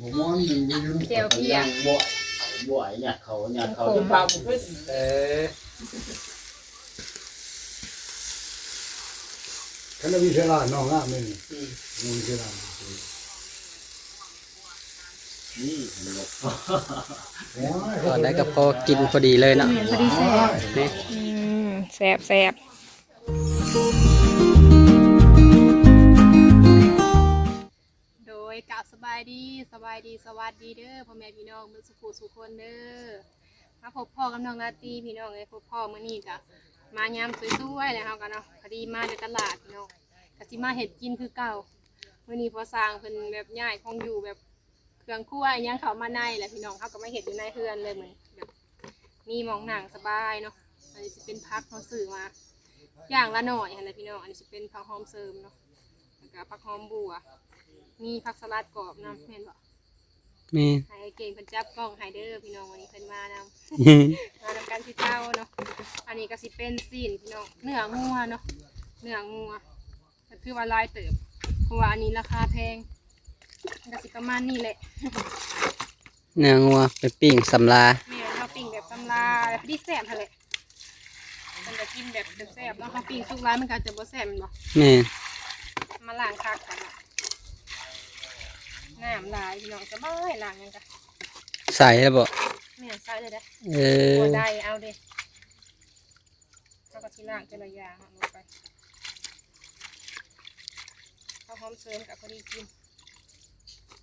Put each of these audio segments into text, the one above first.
บ่ม้อนหนึ่งไปยืนเจียวเพียยังบ่อยบ่อยหยัดเขาหยัดเขาจะพาผมขึ้นเออคันวิเศษน้องงามนี่มีวิเศษนี่มันบอกตอนได้ก็พอกินพอดีเลยเนาะแม่นพอดีแซ่บนี่อืมแซ่บแซ่บ บสบายดีสบายดีสวัสดีเด้อพ่อแม่พี่น้องเมือสุขุสุขคนเด้อมาพบพ่อกับน้องลาตีพี่น้องเลยพบพ่อมื้อนี้กะมายามสวยๆเลยเฮากันเนาะพอดีมาในตลาดพี่น้องกะสิมาเฮ็ดกินคือเก่ามื้อนี้พอสร้างเพิ่นแบบย้ายของอยู่แบบเครื่องครัวอิหยังเขามาในแหละพี่น้องเฮาก็มาเฮ็ดอยู่ในเฮือนเลยเหมือนแบบมีมองหนังสบายเนาะอันนี้จะเป็นพักเขาสื่อมาอย่างละหน่อยอะไรพี่น้องอันนี้จะเป็นผักหอมเสริมเนาะแล้วก็ผักหอมบัว มีผักสลัดกรอบนำแม่นบ่แม่ให้เก่งเพิ่นจับกล้องไฮเดอร์พี่น้องวันนี้เพิ่นมานำ มาทำการที่เต้าเนาะ อันนี้ก็สิเป็นซีนพี่น้องเนื้องัวเนาะ เนื้องัวก็คือว่าหลายเติบ เพราะว่าอันนี้ราคาแพงก็สิประมาณนี้แหละเนื้องัวไปปิ้งสำลา แม่เราปิ้งแบบตำลาแบบที่แซ่บทะเลมันจะกินแบบแซ่บๆแล้วเขาปิ้งสุกร้ายมันก็จะบ่แซ่บแมันบ่แม่มาล้างคักกันอะ น้ำลายพี่น้องจะบ่ให้ล้างหยังกันใส่แล้วบ่แม่ใส่เลยเด้อเออบัวได้เอาเด้แล้วก็ที่ล้างแต่ละอย่างเอาลงไปข้าวหอมเสริมกับพอดีกิน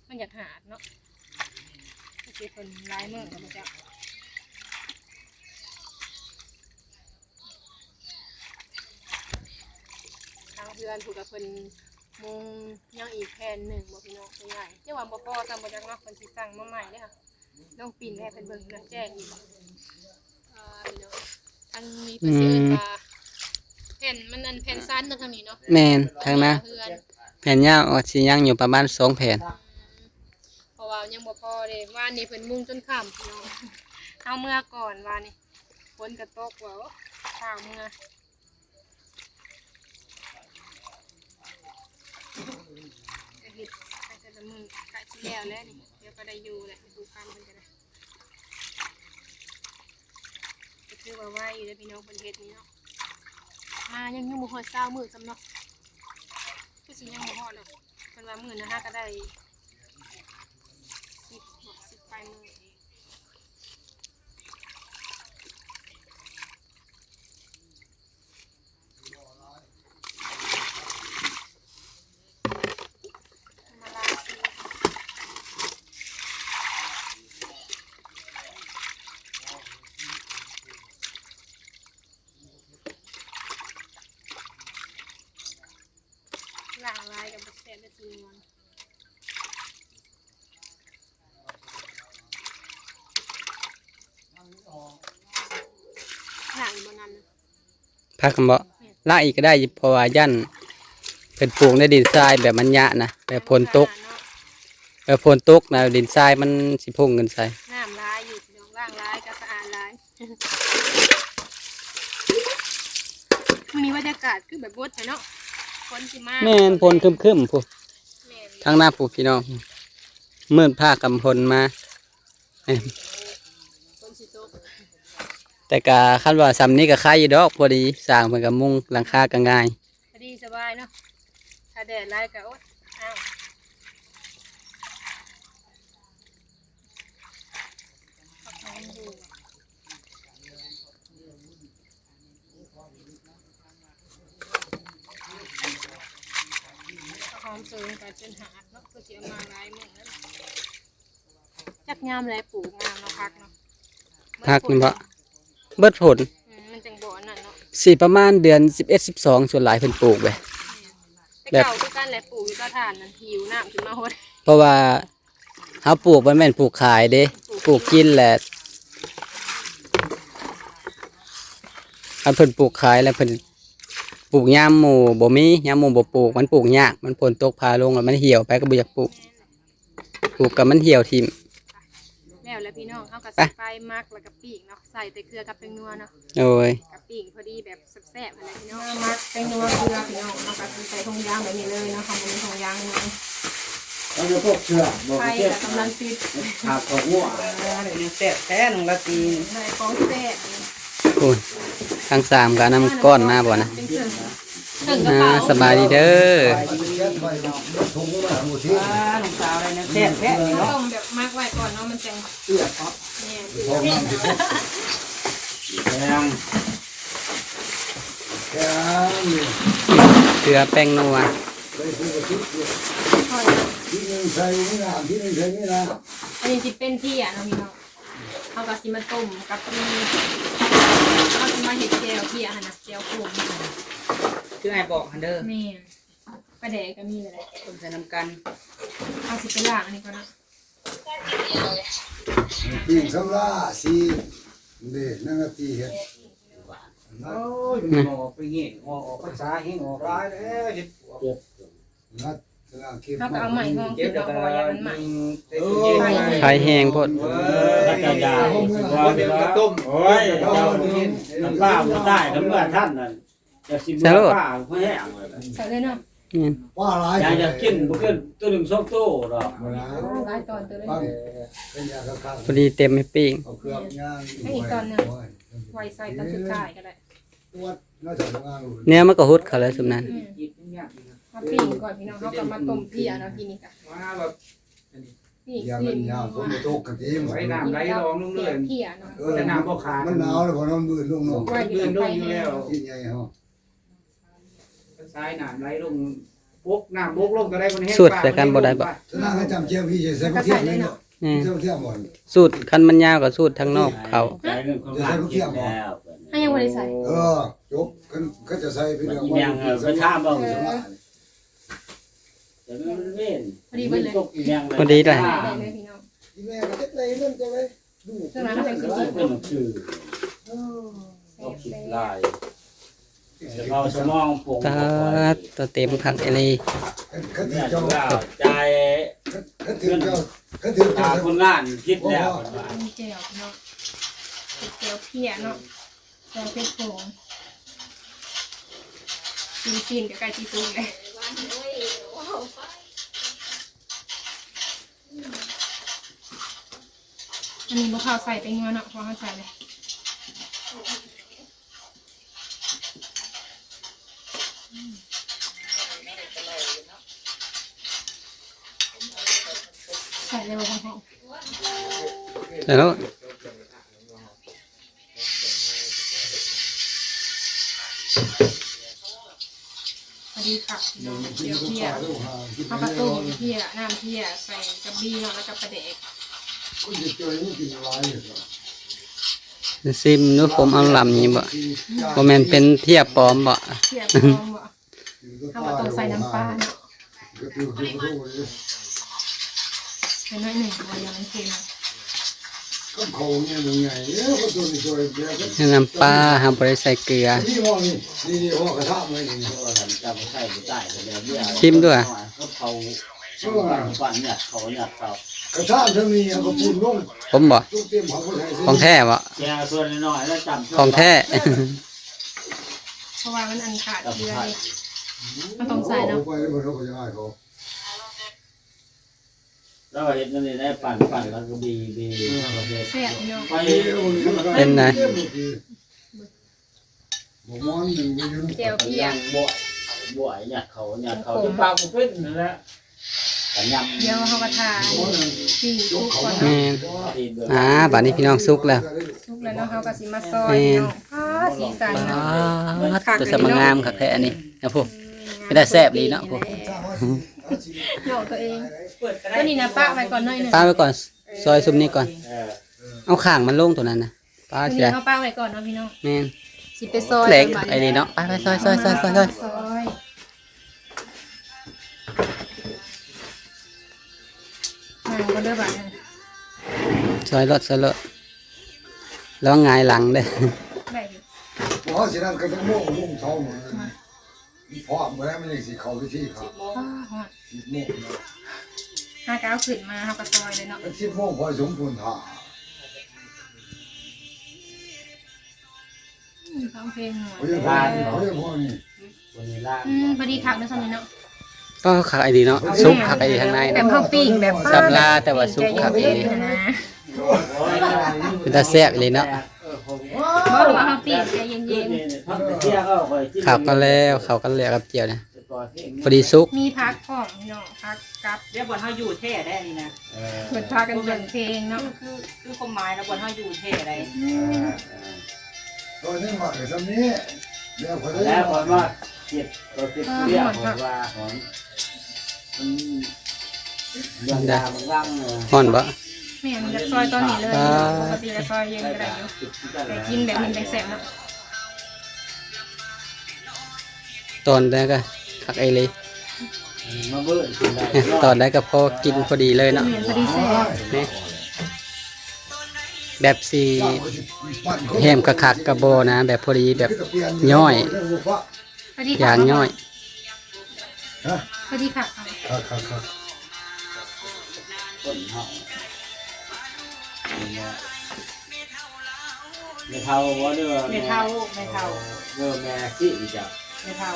มันอยากหาดเนาะที่คือคนร้ายเมื่อกับมันจะทางเพื่อนผูกกับเพิ่น มุงยังอีกแผ่นหนึ่งบ่พี่น้องตัวใหญ่เจ้าว่าบ่พอทำบ่จักเนาะเพิ่นสิสั่งมาใหม่เด้อค่ะน้องปิ่นให้เพิ่นเบิ่งนะแจ้งอีกอ่าพี่น้องทางนี้เพิ่นสิเอิ้นว่าแผ่นมันอันแผ่นสั้นเนาะทางนี้เนาะแม่นทางนะเพื่อนแผ่นยาวอาจสิยังอยู่ประมาณสองแผ่นเพราะว่ายังบ่พอเด้ว่านนี้เพิ่นมุงจนค่ำพี่น้องเอาเมื่อก่อนว่านนี้ฝนก็ตกว่าข้าวเมื่อ ก็เฮ็ดไปแต่ละมือ กะสิแล้วแหล้วนี่เดี๋ยวก็ได้อยู่แหละดูคำเพิ่นก็ได้ก็คือว่าไหวอยู่เด้อพี่น้องเพิ่นเฮ็ดนี่เนาะมายังยังบ่ฮอด20มื้อซ้ำเนาะคือสิยังบ่ฮอดเนาะเพิ่นว่ามื้อนะฮะก็ได้10บ่10ปลายมื้อมาลาซีล้างลายกับบ่แซ่บได้ทีงอนล้างบ่นำนะ พักกันบ่ลากอีกก็ได้เพราะว่ายันเป็นปลูกในดินทรายแบบมันยะนะแบบฝนตกเนาะแบบฝนตกนะดินทรายมันสิพุ่งกันใส่น้ำลายอยู่พี่น้องล้างลายก็สะอาดลายวันนี้บรรยากาศคือแบบบดเนาะฝนสิมาแม่นพลครึมๆผู้แม่นทางหน้าผู้พี่น้องมืดผ้ากำพลมาแม่นฝนสิตก แต่กะคันว่าซ้ำนี้ก็คายอยู่ดอกพอดีสร้างเพิ่นก็มุงหลังคาก็ง่ายพอดีสบายเนาะถ้าแดดไล่ก็โอ๊ยอ้าวผักหอมอยู่ผักหอมเสริมกันจนหาดเนาะเพื่อจะเอามาหลายมื้อแล้วจักงามเลยปลูกงามเนาะพักเนาะพักนี่บ่ เบิดผลอืมมันจังบ่อันนั่นเนาะสิประมาณเดือน11 12ส่วนหลายเพิ่นปลูกไป แต่เก่าคือกันแหละปลูกอยู่ก็ทานนั่นหิวน้ำขึ้นมาโหดเพราะว่าเฮาปลูกบ่แม่นปลูกขายเด้ปลูกกินแหละคันเพิ่นปลูกขายแล้วเพิ่นปลูกยามหมู่บ่มียามหมู่บ่ปลูกมันปลูกยากมันฝนตกพาลงแล้วมันเหี่ยวไปก็บ่อยากปลูกปลูกก็มันเหี่ยวทิ่ม แล้วแล้วพี่น้องเขาก็ไปใส่ไปมักแล้วก็ปีกเนาะใส่แต่เกลือกับแป้งนัวเนาะโอ้ยกับปีกพอดีแบบแซ่บๆอะไรพี่น้องมักแป้งนัวเกลือพี่น้องเอาก็ใส่ทงยางแบบนี้เลยเนาะทำเป็นทงยางนึงเราจะพวกเชือกบอกไฟเจ็บแต่กำลังติดขาดของงัวอะไรเนี่ยแซ่บแท้น้องละตีในกองแซ่บพูดทั้งสามก็นำก้อนมาบ่นะเป็นเครื่อง เครื่องกระอ่าเป๋าสบายดีเด้อไปเช็ดไปถุงมาหมดที่ว้าน้องสาวอะไรเนี่ยแซ่บแท้นี่เราเนาะต้องแบบมากไว้ก่อนเนาะมันจะเชือกครับเนี่ยทองน้ำที่แพงแค่นี้เกลือแป้งนัวไปซื้อกระติกค่อยที่หนึ่งใส่นี่นะที่หนึ่งใส่นี่นะอันนี้จะเป็นที่อะเนาะพี่น้องเอากระสิมาต้มกับมีเอาสิมาเห็ดแจวที่อะนะแจวขม คือไอ้บอกหันเด้อแม่ปลาแดกก็มีเลยคนใส่น้ำกันเอาสิไปล้างอันนี้ก่อนนะปีนสำลาสีเด็นั่งตีเห็ดโอ้ยออกไปเงี้ยออกภาษาเฮงออกร้ายแล้วเจ็บเจ็บนัดสลาเก็บเขาก็เอาใหม่ห้องเจ็เก็บบแล้แล้ววก็พอยังมันใหม่เต็มเย็นไข่แห้งโพดเว้ถ้ายจะยาวสิว่าเดี๋ยวว่าก็ต้ม โอ้ยเจ้าน้ำป้าบ่ได้น้ำป้าท่านนั่น จะสิบ่ป้าเพื่อแห้งเลยใส่เลยเนาะนี่ว่าหลายอยากจะกินบ่กินตัวหนึ่งสองตัวดอกมาแล้วหลายตอนตัวเลยปั้งเป็นยาข้างพอดีเต็มไม่ปิ้งเอาเครื่องย่างไว้ใส่ตอนสุดท้ายก็ได้ตัวน่าจะทำงานเนื้อมันก็ฮุดเขาแล้วสุมนั้นอืมหยิบเนี่ยมาปิ้งก่อนพี่น้องเขาก็มาต้มเพียเนาะทีนี้ก็ว่าแบบปิ้งยาซีมันนยาวฝนตกกันเองไว้น้ำไหลรองลงเลยเพียเนาะเออมันหนาวแล้วพอน้ำมืดลงเนาะไว้อยู่เดินตลรงงอยู่ไฟแล้วที่ใหญ่ฮะ ซ้ายน้ำไหลลงพกน้ำบกลงก็ได้คนแห้งสูตรแต่กันบ่ได้บ่ ฉะนั้นให้จำเจียวพี่ใส่พวกเทียมเลยเนาะนี่เทียมเทียมหมด สูตรคันมันยาวกับสูตรทางนอกเขาใจเงินคนงานกินแล้วให้ยังบ่ได้ใส่ เออจบกันก็จะใส่เป็นมันยังเออไปท่าเบิ่งแต่มันเล่นตกอีกอย่างได้เลยพี่น้องที่แม่ก็จะเลยนั่นจะไปดูเครื่องนั้นเป็นคือ เป็นชื่อ แซ่เอาบคิดแซ่ได้ เราสมองปงตาตัวเต็มขักเอลีเขาถืเนี่อยเจ้าใจเขาถือเจ้าเขาถือตาเจ้าคนงานคิดแล้วมีแจ่วพี่น้องเป็นแจ่วเพียเนาะแจ่วเป็ดผงซีนซีนกับไก่จีซูเลยอันนี้บุข้าวใส่ไปงัวเนาะพอเข้าใจเลย ใส่เลยบ่พอแล้วพอดีค่ะเจียวเพียเอากระตุ้มเพียน้ำเพียใส่กระบี่เนาะแล้วก็ปลาเด็กซิมนู้ผมเอาลำนี้บ่บ่แม่นเป็นเทียบปลอมบ่เพียพร้อมบ่ทำมาต้องใส่น้ำปลาเนาะ เลยใส่น้อยหนึ่งพอยังมันเค็มก็เขาเนี่ยยังไงเออก็ตัวนี้ตัวเดียวก็น้ำปลาหาบ่ได้ใส่เกลือ นี่มองนี่นี่นี่พ่อกระทะเลยนี่ก็ทำจำใช่ไม่ได้แต่แล้วเนี่ยเขาเขาฝันเนี่ยเขาเนี่ยเขากระทะเท่านี้ก็ปุ่นลงผมบ่ตู้เตรียมของผู้ชายของแท้บ่แกส่วนน้อยแล้วจำของแท้ เพราะว่ามันอันขาดจำเกลือใช่เลยมันต้องใส่เนาะ ไปแล้วมันก็จะง่ายเขา แล้วเห็นนี่ได้ปั่นปั่นแล้วก็บีบีแซ่บพี่น้องไปเป็นไงบ่มอนหนึ่งไปยืนเจียวเพียยังบ่บ่อยอยากเขาอยากเขาจะปากกูเป็นนั่นแหละแต่ยำเดี๋ยวเขาก็ทาปิ้งทุกคนแม่เนาะนตีนเดือดอ่าบัดนี้พี่น้องสุกแล้วทุกแล้วเนาะเขาก็สิมาซอยเนาะอ้าสีสันปเนาะาดตัวสมงามคักแท้อันนี้นะพวกไม่ได้แซ่บดีเนาะพวก เหาตัวเองเปิดก็ก็ได้นี่นะป้าไว้ก่อนหน่อยหนึงป้าไว้ก่อน ซอยซุมนี้ก่อน เออเอาข้างมันลงตัวนั้นนะป้าอันเสีนี้ยเขาป้าไว้ก่อนเนาะพี่น้องแม่นสิไปซอยเล็กบัดไอ้นี่เนาะไปไปซอยซอยซอยซอยซอยซอยนั่งก็เด้อบัดนี้ซอยรถซอยรถแล้วหงายหลังเด้อได้อยู่บ่สินั่นก็ต้องโม่มุ่งเท่าเหมือนพร้อมบ่ได้มันยังสิเข้าไปที่ครับอ้า ฮอด10โมงห้าก้าวขึ้นมาเขาก็ซอยเลยเนาะ10โมงพอสมควรท่าอืมฟังเพลงหน่อยเขาจะพาเขาจะพอนี่วันนี้ล่างอืมพอดีคักเด้อซั่นนี่เนาะก็คักไอดีเนาะซุปคักไอดีข้างในแบบเนาะข้าวปิ้งแบบสับลาแต่ว่าซุปคักอีหลีใจเย็นๆนะเป็นตาแซ่บอีหลีเนาะบ่รู้ว่าข้าวปิ้งใจเย็นขับกันแล้วเข้ากันแล้วกับเจียวนะ พอดีซุปๆมีพักพร้อมพี่น้องพักกับเรียกบอลเฮาอยู่เท่ได้นี่นะเปิดพากันเบิ่งเพลงเนาะคือคือความหมายนะบอลเฮาอยู่เท่ได้ตัวนี้มาเดี๋ยวทำนี้เดี๋ยวคนนี้แล้วผมว่าเจ็บตัวเจ็บเบี้ยผมว่าของมันเรื่องดาบางร่างเลยฮ้อนบ่แม่นจะซอยตอนนี้เลยปกติจะซอยเย็นก็ได้อยู่แต่กินแบบนี้แซ่บๆเนาะตอนได้ก็ คักไอเลย มาเบิ้ลกินได้เนี่ยตอนได้ก็พอกินพอดีเลยเนาะแม่นพอดีแซ่บนี่ แบบสีปั่นคนแฮมกะคักกะโบนะ แบบพอดีแบบย่อย พอดีอย่างย่อย ฮะพอดีค่ะครับครับครับต้นเฮาไม่เท่าว่าเด้อไม่เท่าไม่เท่าเด้อแม่ขี้จับไม่เท่า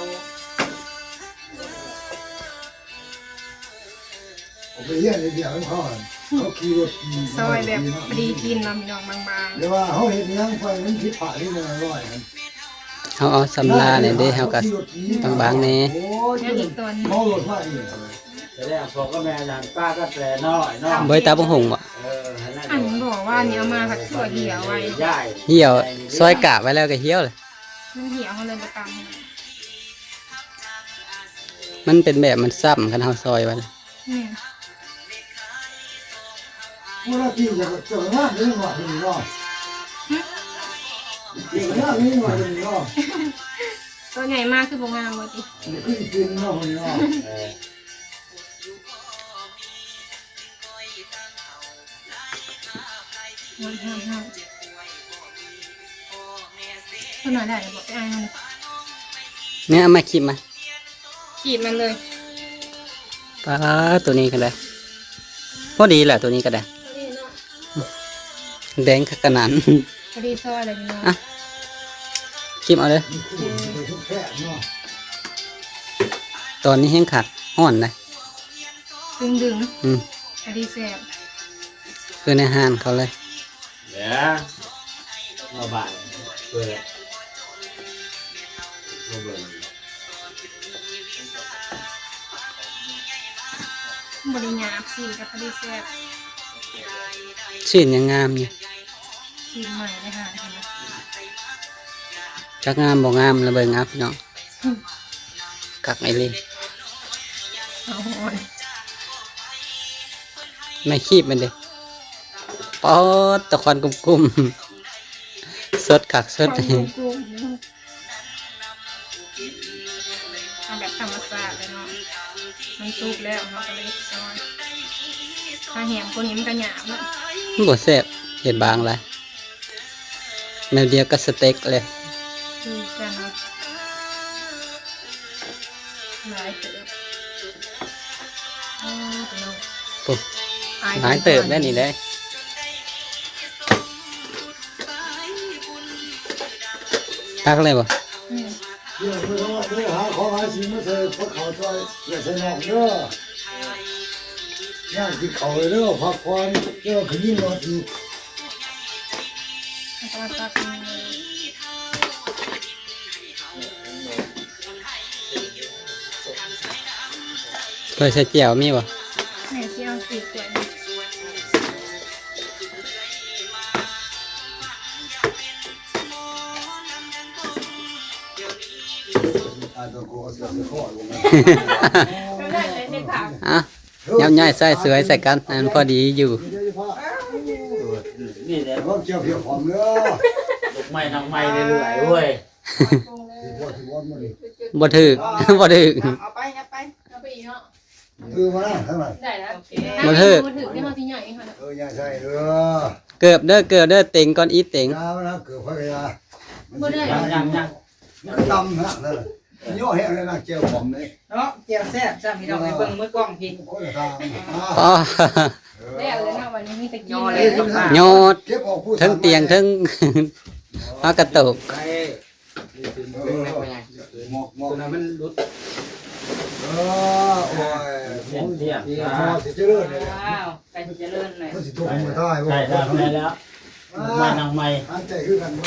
ผมไปเยี่ยมเดียวให้พ่อเขาขี่รถซอยแบบพอดีกินเนาะพี่น้องบางเดี๋ยวว่าเขาเห็นยังไฟมันคิดผ่าที่มันอร่อยเฮาเอาสำลาเนี่ยเด้เฮาก็บางๆแน่โอ้ยๆแล้วอีกตัวหนึงเมารถมาอีกแสดงพอก็แม่นานป้าก็แต่น้อยน้อยบ่ได้ตาบ่หงบ่เอออันบอกว่าเนี่ยเอามาผัดตัวเหี่ยวไว้ย่ายเหี่ยวซอยกะไว้แล้วก็เหี่ยวเลยมันเหี่ยวเขาเลยมาตมันเป็นแบบมันซ้ำกันเฮาซอยไว้เลยำเนี่ยเมื่อกี้จะจะงานนี้มาถึงรอบจะงานนี้มาถึงรอบตัวใหญ่มากคือโบงามเลยติขึ้นกินรอบนี้รอบเออมันห้ามห้ามตัวหน่อยได้เดี๋ยวบอกไปอ่านมันเนี่ยเอามาคิดมาขีดมันเลยปลาตัวนี้ก็ได้ พอดีแหละตัวนี้ก็ได้ แดงขนาดนั้นพอดีซอยเลยพี่น้องอะคิมเอาเลยไปทุกแค่เนาะตอนนี้แห้งขัดห้อนนะดึงดึงอืมพอดีแซ่บคือในห้านเขาเลยเดี๋ยวมาบ่ายเปิดมาเบิ่งบริหยาบสีกับพอดีแซ่บชื่นยังงามอยู่ สีใหม่เลยค่ะเห็นไหมจักงามบ่งามระเบิงอัพพี่น้องกักไอเลยเอาอ่อนไม่คีบมันเด้ปอดตะควันกุ้มๆสดกักสดความกุ้งกุ้งเอาแบบธรรมชาติเลยเนาะมันสุกแล้วเนาะก็เลยซอยถ้าแหมคนนี้มันก็หยาบเนาะมันบ่แซ่บเห็ดบางไร แนวเดียวก็สเต็กเลยคือกันเนาะหลายเติบอ๋อพี่น้องปุ๊บอหายเติบได้นี่ได้ตักเลยบ่อืมเดี๋ยวเมื่อว่าเมื่อหาของหาสิ่งมาใส่พวกเขาช่วยอย่าใส่หนักเด้อย่างที่เขาเลยเด้อพักผ่อนเด้อขึ้นยิ่งรถอีก แล้วก็ตักมือเคยใส่เจียวมีบ่แม่ที่เอาสีสวยนี่อ่าตัวกูเอาเสือไปข้อลงมาก็ได้เลยในผักอะยับย่อยใส่สือใส่กันอันพอดีอยู่เดี๋ยวจะพา นี่แหละแต่ว่าเกี่ยวเพียงผมเด้อลูกไม้ทางไม้เรื่อยๆเว้ยที่พ่อที่วันมาดิบ่ถึกบ่ถึกเอาไปเอาไปเอาไปอีกเนาะคือมาทั้งนั้นได้แล้วโอเคบ่ถึกบ่ถึกได้มาที่ใหญ่ค่ะเอออย่าใช่เด้อเกือบเด้อเกือบเด้อเต็งก่อนอีเต็งยานะเกิดพระยายังยังยังมันก็ดำนะนั่น ย่อแห้งเลยนะเกี่ยวผมเลยเนาะเจียวแซ่บจ้าพี่น้องให้เบิ่งมือกล้องพี่คนละทางอ๋อแล้วเลยนะวันนี้มีแต่กินย่อเลเลยยต้องมาโยดเก็บออกผู้ทั้งเตียงทั้งมากระตุกไปหมอกหมอกตัวนั้นมันรุดเอโอ้ยเที่ยงเที่ยงพอสิเจริญเลยว้าวใกล้จะเลื่อนเลยมันสิถูกมือท้ายใช่แล้วได้แล้วมานั่งใหม่อันใจคือกันบ่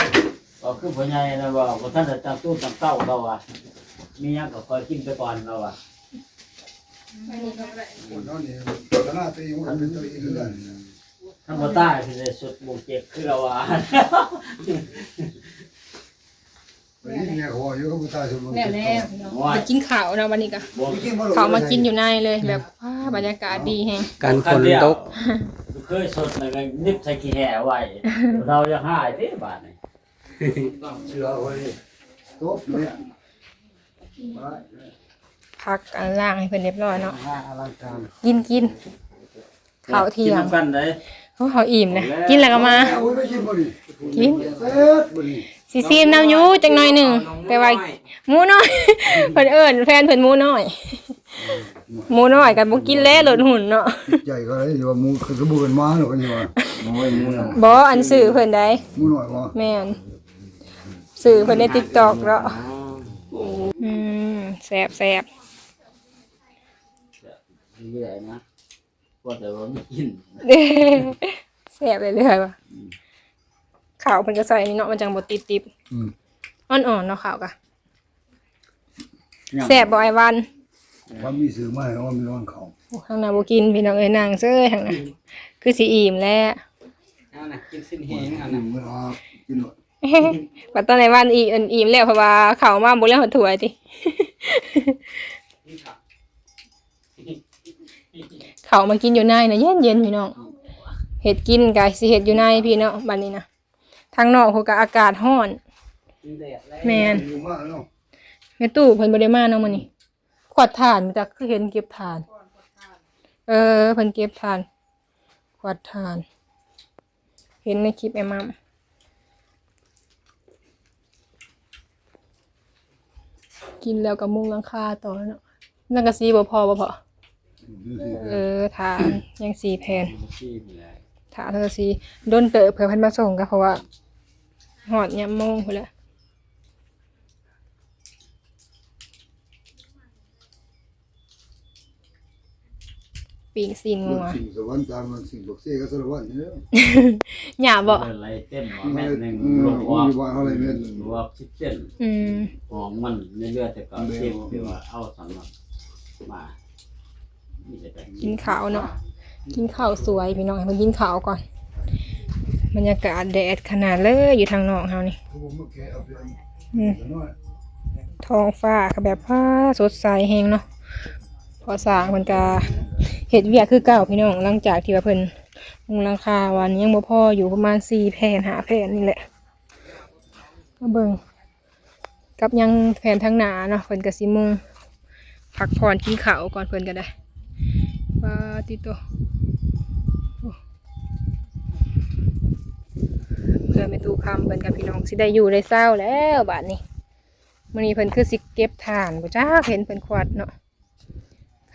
ก็คือพ่อใหญ่นะบอกว่าท่านจะตั้งตู้ตั้งเต้าเราอะ มีหยังก็คอยกินไปก่อนเราอะคนนั้นนี่ตนาตีมันเป็นตัวเองคือกันท่านบ่ตายคือได้สุดวงเจ็บคือเราอะไปยิงเนี่ยขออยู่กับผู้ตายสมมุติแล้วแล้วพี่น้องว่าไปกินข้าวเนาะวันนี้ก็บ่เขามากินอยู่ในเลยแบบว้าบรรยากาศดีแฮงการฝนตกเคยสดแล้วก็นิบใส่ขี้แห่ไว้เราจะหายที่บาดนี่เชื่อไว้ตบเนี่ยไป พักอันล่างให้เพิ่นเรียบร้อยเนาะห้าอลังการกินกินข้าวเที่ยกินงน้ำกันได้โอ้เขาอิ่มนะกินแล้วก็มาเอาไว้ไม่กินบ่ดิกินเซ็ดบ่ดิสิซีมน้ำอยูจังหน่อยหนึ่งแต่ว่าหมูน้อยเพิ่นเอิ้นแฟนเพิ่นหมูน้อยหมูน้อยก็บ่กินแล้วลดหุ่นเนาะใหญ่ก็ได้อยู่ว่าหมูคือบ่เป็นมาหรอกกันอยู่ว่าโอ้ยมึงบ่อันสื่อเพิ่นได้หมูน้อยบ่แม่นสื่อเพิ่นใน TikTok เนาะ อืมแซ่บแซ่บเรื่อยนะว่าแต่ว่าไม่กินแซ่บเรื่อยๆว่ะข้าวเพิ่นก็ใส่นี่เนาะมันจังบ่ติดติบอืมอ่อนๆเนาะข้าวก็แซ่บบ่ไอ้วันความมีสื่อมาให้ว่ามีนอนเขาโอ้ข้างหน้าบ่กินพี่น้องเอ้ยนางเซ้ยทางหน้าคือสิอิ่มแล้วเอาน่ะกินสิ้นแหงเอาอืน่ะมมันออกกินหมด ว่าตอนในวันอีอันอิ่มแล้วเพราะว่าเขามาบ่แล้วหัวถ้วยติข้ามากินอยู่ในนะเย็นๆพี่น้องเฮ็ดกินก็สิเฮ็ดอยู่ในพี่เนาะบัดนี้นะทางนอกเขาก็อากาศร้อนแมนแม่ตู้เพิ่นบ่ได้มาเนาะมื้อนี้ขวดถ่านจักเห็นเก็บถ่าน เออเพิ่นเก็บถ่านขวดถ่าน เห็นในคลิปแม่มัม กินแล้วก็มุงหลังคาต่อเนาะนั่นก็สีบ่พอบ่พอเออถ่านยังสีแผ่นที่นี่แหละถ่านเธอสีโดนเตอะเผื่อเพิ่นมาส่งก็เพราะว่าหอดยามโมงพุ่นแหละ ปีกสีงัวสิ่งสวรรค์ตามมันสิ่งบักเสก็สวรรค์เนี่ยหยาบ่อะไรเต้นหมอแม่แม่หนึ่งอืมลงว่ามีว่าอะไรแม่นว่าสิบเส้นอืมของมันในเรือแต่ก็เช็คที่ว่าเอาสำหรับมามีแต่แต่กินข้าวเนาะกินข้าวสวยพี่น้องให้เพิ่นกินข้าวก่อน บรรยากาศแดดขนาดเลยอยู่ทางนอกเฮานี่เขาบอกมาแกะเอาไปอืมน้อยท้องฟ้าก็แบบฟ้าสดใสแฮงเนาะ พอสร้างเพิ่นก็เฮ็ดเวียกคือเก่าพี่น้องหลังจากที่ว่าเพิ่นมุงหลังคาวันยังบ่พออยู่ประมาณ4แผ่น5แผ่นนี่แหละมาเบิ่งกับยังแผ่นทางหนาเนาะเพิ่นก็สิมุงพักผ่อนกินข้าวก่อนเพิ่นก็ได้ปาติโตเพื่อแม่ตู้คำเพิ่นกับพี่น้องสิได้อยู่ได้เศร้าแล้วบัดนี้มื้อนี้เพิ่นคือสิเก็บถ่านบ่จ้าเห็นเพิ่นควัดเนาะ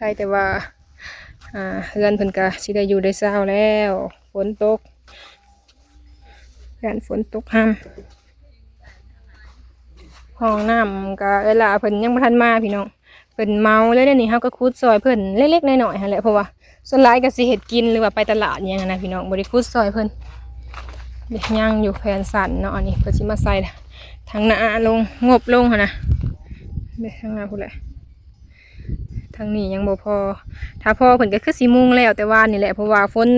ใครแต่ว่าอ่าเฮือนเพิ่นก็สิได้อยู่ได้เศร้าแล้วฝนตกเฮือนฝนตกห้ามห้องน้ำก็เวลาเพิ่นยังบ่ทันมาพี่น้องเพิ่นเมาแล้วเดี๋ยวนี้เฮาก็คุดซอยเพิ่นเล็กๆน้อยๆหั่นแหละเพราะว่าส่วนหลายก็สิเฮ็ดกินหรือว่าไปตลาดอิหยังอะนะพี่น้องบ่ได้คุดซอยเพิ่นเด็กย่างอยู่แผนสันเนาะอันนี้เพิ่นสิมาใส่ทางหน้าลงงบลงหั่นนะเด้ทางหน้าพุ่นแหละ ทางนี้ยังบ่พอ ถ้าพอเพิ่นก็คือสีมุงแล้วแต่ว่านี่แหละเพราะว่าฝน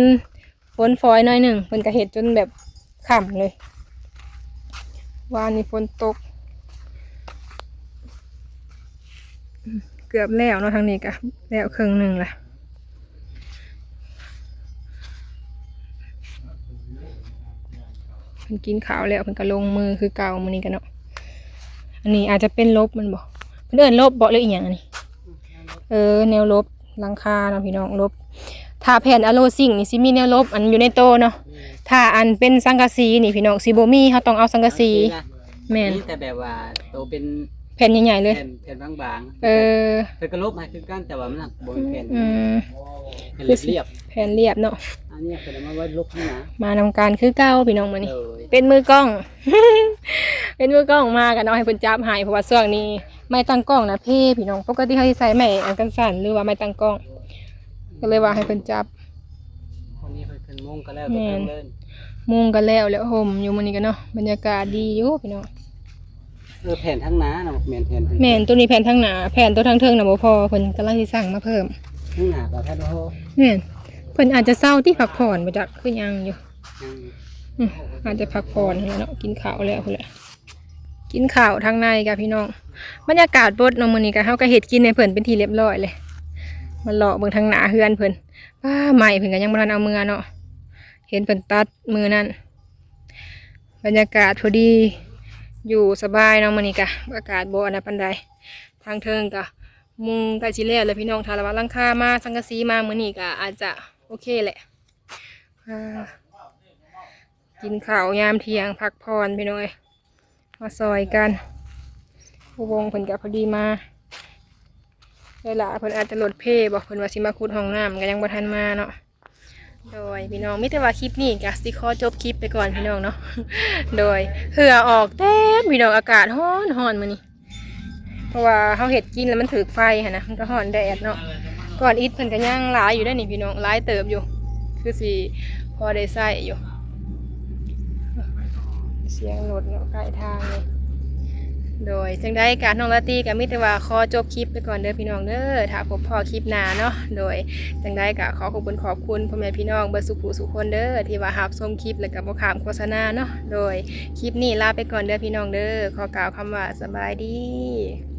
ฝนฟอยน้อยหนึ่งเพิ่นก็เฮ็ดจนแบบค่ำเลยว่านี่ฝนตก เกือบแล้วเนาะทางนี้ก็แล้วครึ่งหนึ่งละเพิ่นกินข้าวแล้วเพิ่นก็ลงมือคือเก่ามื้อนี้กันเนาะอันนี้อาจจะเป็นลบมันบ่เพิ่นเอิ้นลบบ่หรืออีหยังอันนี้ เออแนวลบหลังคาเนาะพี่น้องลบถ้าแผ่นอะโลซิงนี่สิมีแนวลบอันอยู่ในโตเนาะถ้าอันเป็นสังกะสีนี่พี่น้องสิบ่มีเฮาต้องเอาสังกะสีแม่นแต่แบบว่าโตเป็นแผ่นใหญ่ๆเลย แผ่นแผ่นบางๆเออเพิ่นก็ลบให้คือกันแต่ว่ามันหนักบ่เป็นแผ่นอืมแผ่นเรียบแผ่นเรียบเนาะๆอันนี้เพิ่นเอามาไว้ลบข้างหน้ามานำการคือเก้าพี่น้องมื้อนี้เลยเป็นมือกล้อง เป็นมือกล้องมากันเนาะให้เพิ่นจับให้เพราะว่าช่วงนี้ไม้ตั้งกล้องนะเพ่พี่น้องปกติเขาสิใส่ไม้อันกันสั่นหรือว่าไม้ตั้งกล้อง ก็เลยว่าให้เพิ่นจับวันนี้เพิ่นขึ้นมุงก็แล้วแม่ก็นเพิ่นเล่นมุงกันแล้วแล้วห่มอยู่มื้อนี้กันเนาะบรรยากาศดีอยู่พี่น้อง เออแผ่นทั้งหน้าน่ะแม่นแผ่นทั้งแม่นตัวนี้แผ่นทั้งหน้าแผ่นตัวทั้งเทิงน่ะบ่พอเพิ่นกำลังสิสั่งมาเพิ่มทั้งหน้าก็แผ่นโอ้แม่นเพิ่นอาจจะเศร้าที่พักผ่อนบ่จักคือหยังอยู่ยังอืมอาจจะพักผ่อนแล้วเนาะกินข้าวแล้วพุ่นแหละกินข้าวทางในกับพี่น้อง บรรยากาศบดเนาะมื้อนี้ก็เฮาก็เฮ็ดกินในเพิ่นเป็นที่เรียบร้อยเลยมาเลาะเบิ่งทางหน้าเฮือนเพิ่นป้าใหม่เพิ่นก็ยังบ่ทันเอามือเนาะเห็นเพิ่นตัดมือนั่นบรรยากาศพอดี อยู่สบายเนาะมื้อนี้ก็อากาศบ่อันนั้นใดทางเทิงก็มุงกล้สิแล้วแล้วพี่น้องถ้าละว่าลังคามาสังกะสีมามื้อนี้ก็อาจจะโอเคแหละกินข้าวยามเที่ยงพักผ่อนพี่น้อยมาซอยกันผู้วงเพิ่นกับพอดีมาเวลาเพิ่นอาจจะลดเพบอกเพิ่นว่าสิมาขุดห้องน้ำก็ยังบ่ทันมาเนาะ โดยพี่น้องมิต่ว่าคลิปนี้ก็สิขอจบคลิปไปก่อนพี่น้องเนาะโดยเหือออกเต็มพี่น้องอากาศร้อนร้อนมื้อนี้เพราะว่าเฮาเฮ็ดกินแล้วมันถือไฟหั่นนะมันก็ร้อนแดดเนาะก่อนอิดเพิ่นก็ย่างหลายอยู่ได้นี่พี่น้องหลายเติบอยู่ คือสิพอได้ใช้อยู่ เสียงรถเนาะใกล้ทางเลย โดยจังได้การน้องละตีกับมิตรว่าขอจบคลิปไปก่อนเด้อพี่น้องเด้อถ้าพบพอคลิปหน้าเนาะโดยจังได้กะขอขอบคุณขอบคุณพ่อแม่พี่น้องเบอร์สุขุสุขคนเด้อที่ว่าหับชมคลิปแล้วกับ่ขามโฆษณาเนาะโดยคลิปนี้ลาไปก่อนเด้อพี่น้องเด้อขอกล่าวคำว่าสบายดี